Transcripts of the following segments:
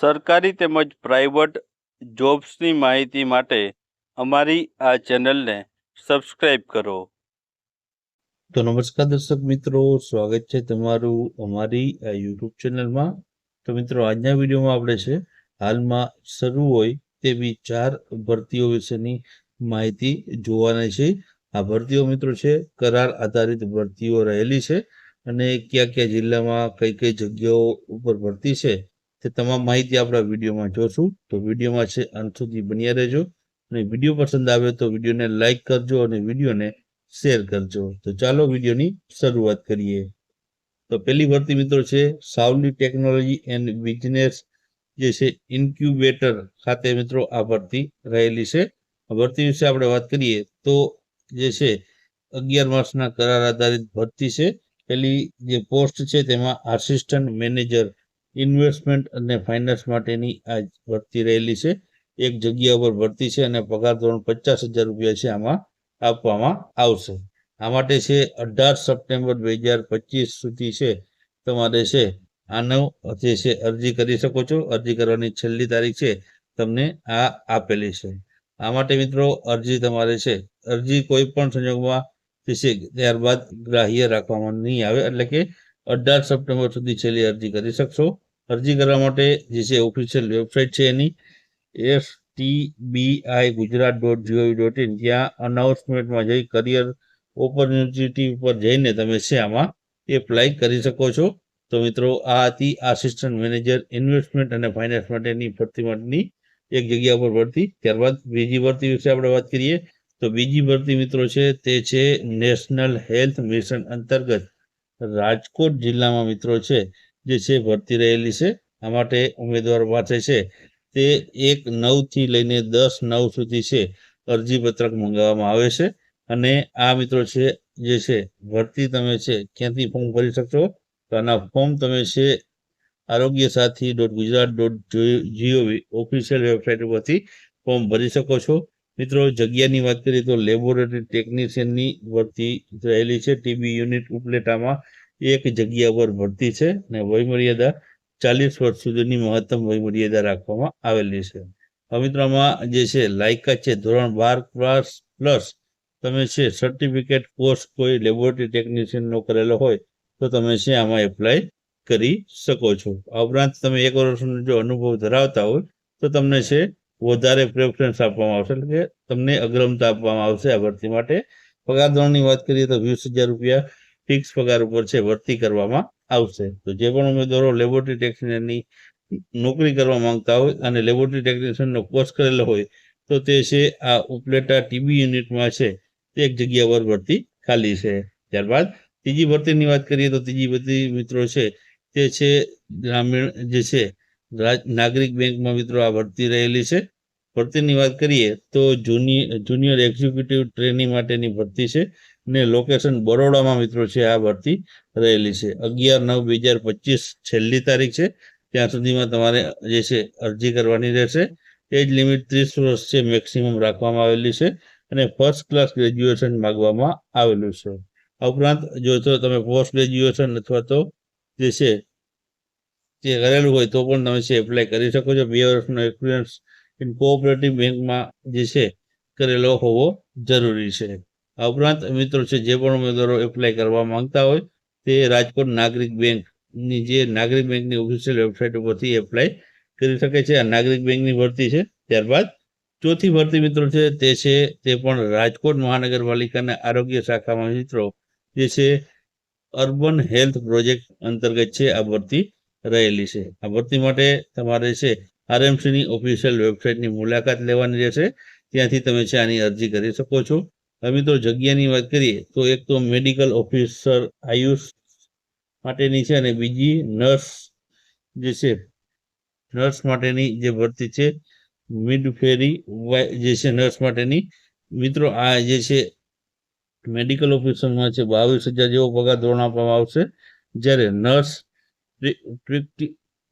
સરકારી તેમજ પ્રાઇવેટ જોબ્સની માહિતી માટે અમારી આ ચેનલને સબસ્ક્રાઇબ કરો. તો નમસ્કાર દર્શક મિત્રો, સ્વાગત છે તમારું અમારી આ યુટ્યુબ ચેનલમાં. તો મિત્રો, આજના વિડીયોમાં આપણે છે, હાલમાં શરૂ હોય તેવી ચાર ભરતીઓ વિશેની માહિતી જોવાની છે. આ ભરતીઓ મિત્રો છે, કરાર આધારિત ભરતીઓ રહેલી છે અને કયા કયા જિલ્લામાં કઈ કઈ જગ્યાઓ ઉપર ભરતી છે તે તમામ માહિતી આપણા વિડીયોમાં જોશું, તો વિડીયોમાં છે અંત સુધી બન્યા રહેજો. અને વીડિયો પસંદ આવે તો વિડીયોને લાઇક કરજો અને વિડીયોને શેર કરજો. તો ચાલો વિડીયોની શરૂઆત કરીએ. તો પહેલી ભરતી મિત્રો છે, સાવલી ટેકનોલોજી એન્ડ બિઝનેસ જે છે, ઇન્ક્યુબેટર ખાતે મિત્રો આ ભરતી રહેલી છે. ભરતી વિશે આપણે વાત કરીએ તો જે છે, અગિયાર માસના કરાર આધારિત ભરતી છે. પેલી જે પોસ્ટ છે તેમાં આસિસ્ટન્ટ મેનેજર ઇન્વેસ્ટમેન્ટ અને ફાઇનાન્સ માટેની આ ભરતી રહેલી છે. એક જગ્યા પર ભરતી છે અને પગાર ધોરણ પચાસ હજાર રૂપિયા છે આમાં આપવામાં આવશે. આ માટે છે અઢાર સપ્ટેમ્બર બે હજાર પચીસ સુધી છે તમારે છે આનો જે છે અરજી કરી શકો છો. અરજી કરવાની છેલ્લી તારીખ છે તમને આ આપેલી છે. આ માટે મિત્રો અરજી તમારે છે. અરજી કોઈ પણ સંજોગમાં થશે ત્યારબાદ ગ્રાહ્ય રાખવામાં નહીં આવે એટલે કે અઢાર સપ્ટેમ્બર સુધી છેલ્લી અરજી કરી શકશો. અરજી કરવા માટે જે છે ઓફિશિયલ વેબસાઇટ છે એની S T B I Gujarat dot gov dot in ત્યાં અનાઉન્સમેન્ટમાં જઈ કરિયર ઓપોર્ચ્યુનિટી ઉપર જઈને તમે છે આમાં એપ્લાય કરી શકો છો. તો મિત્રો, આ હતી આસિસ્ટન્ટ મેનેજર ઇન્વેસ્ટમેન્ટ અને ફાઇનાન્સ માટેની ભરતી માટેની એક જગ્યા પર ભરતી. ત્યારબાદ બીજી ભરતી વિશે આપણે વાત કરીએ. તો બીજી ભરતી મિત્રો છે તે છે નેશનલ હેલ્થ મિશન અંતર્ગત રાજકોટ જિલ્લામાં મિત્રો છે, જે છે, ભરતી રહેલી છે. આ માટે ઉમેદવાર પાસે છે. તે એક નવથી લઈને દસ નવ સુધી છે, અરજીપત્રક મંગાવવામાં આવે છે. અને આ મિત્રો છે, જે છે, ભરતી તમે છે, ક્યાંથી ફોર્મ ભરી શકશો? તો આના ફોર્મ તમે છે Arogya Sathi dot Gujarat dot gov official website ઉપરથી ફોર્મ ભરી શકો છો. મિત્રો, જગ્યાની વાત કરીએ તો લેબોરેટરી ટેકનિશિયનની ભરતી રહેલી છે. ટીબી યુનિટ ઉપલેટામાં એક જગ્યા પર ભરતી છે અને વયમર્યાદા ચાલીસ વર્ષ સુધીની મહત્તમ વયમર્યાદા રાખવામાં આવેલી છે. હવે મિત્રો, આમાં જે છે, લાયકાત છે ધોરણ બાર ક્લાસ પ્લસ તમે છે સર્ટિફિકેટ કોર્સ કોઈ લેબોરેટરી ટેકનિશિયનનો કરેલો હોય તો તમે છે આમાં એપ્લાય કરી શકો છો. આ ઉપરાંત તમે એક વર્ષનો જો અનુભવ ધરાવતા હોય તો તમને છે વધારે પ્રેફરન્સ આપવામાં આવશે. એટલે કે તમને અગ્રમતા આપવામાં આવશે આ ભરતી માટે. પગાર ધોરણની વાત કરીએ તો વીસ હજાર રૂપિયા ફિક્સ પગાર ઉપર છે, ભરતી કરવામાં આવશે. તો જે પણ ઉમેદવારો લેબોરેટરી ટેકનિશિયનની નોકરી કરવા માંગતા હોય અને લેબોરેટરી ટેકનિશિયનનો કોર્સ કરેલો હોય, તો તે છે આ ઉપલેટા ટીબી યુનિટમાં છે. તે એક જગ્યા પર ભરતી ખાલી છે. ત્યારબાદ ત્રીજી ભરતીની વાત કરીએ તો ત્રીજી ભરતી મિત્રો છે, તે છે ગ્રામીણ જે છે નાગરિક બેંકમાં મિત્રો આ ભરતી રહેલી છે. ભરતીની વાત કરીએ તો જુનિયર જુનિયર એક્ઝિક્યુટિવ ટ્રેનિંગ માટેની ભરતી છે ને લોકેશન બરોડામાં મિત્રો છે આ ભરતી રહેલી છે. અગિયાર નવ બે હજાર પચીસ છેલ્લી તારીખ છે. ત્યાં સુધીમાં તમારે જે છે અરજી કરવાની રહેશે. એજ લિમિટ ત્રીસ વર્ષ છે મેક્સિમમ રાખવામાં આવેલી છે અને ફર્સ્ટ ક્લાસ ગ્રેજ્યુએશન માગવામાં આવેલું છે. આ ઉપરાંત જો તો તમે પોસ્ટ ગ્રેજ્યુએશન અથવા તો જે છે તે કરેલું હોય તો પણ તમે છે એપ્લાય કરી શકો છો. બે વર્ષનો એક્સપિરિયન્સ ઇન કોઓપરેટિવ બેંકમાં જે છે, કરેલો હોવો જરૂરી છે. આ ઉપરાંત મિત્રો છે, જે પણ ઉમેદવારો એપ્લાય કરવા માંગતા હોય, તે રાજકોટ નાગરિક બેંકની જે નાગરિક બેંકની ઓફિશિયલ વેબસાઇટ ઉપરથી એપ્લાય કરી શકે છે. આ નાગરિક બેંકની ભરતી છે. ત્યારબાદ ચોથી ભરતી મિત્રો છે, તે છે, તે પણ રાજકોટ મહાનગરપાલિકાના આરોગ્ય શાખામાં મિત્રો, જે છે, અર્બન હેલ્થ પ્રોજેક્ટ અંતર્ગત છે, આ ભરતી રહેલી છે. આ ભરતી માટે તમારે છે આરએમસીની ઓફિશિયલ વેબસાઇટની મુલાકાત લેવાની રહેશે. ત્યાંથી તમે છે આની અરજી કરી શકો છો. હવે મિત્રો જગ્યાની વાત કરીએ તો એક તો મેડિકલ ઓફિસર આયુષ માટેની છે અને બીજી નર્સ જે છે નર્સ માટેની જે ભરતી છે મિડફેરી જે છે નર્સ માટેની. મિત્રો, આ જે છે મેડિકલ ઓફિસરમાં છે બાવીસ હજાર જેવો પગાર ધોરણ આપવામાં આવશે. જ્યારે નર્સ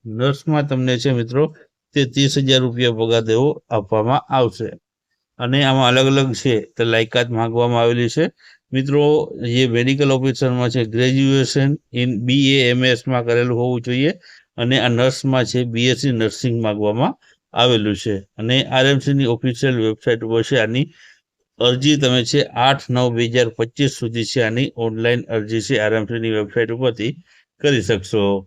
નર્સમાં તમને છે મિત્રો, તે ત્રીસ હજાર રૂપિયા પગાર દેવો આપવામાં આવશે. અને આમાં અલગ અલગ છે, તે લાયકાત માંગવામાં આવેલી છે. મિત્રો, જે મેડિકલ ઓફિસરમાં છે ગ્રેજ્યુએશન ઇન બી એ એમ એસમાં કરેલું હોવું જોઈએ. અને આ નર્સમાં છે બીએસસી નર્સિંગ માંગવામાં આવેલું છે. અને આરએમસીની ઓફિશિયલ વેબસાઇટ ઉપર છે, આની અરજી તમે છે, આઠ નવ બે હજાર પચીસ સુધી છે, આની ઓનલાઈન અરજી છે આરએમસીની વેબસાઇટ ઉપરથી કરી શકશો.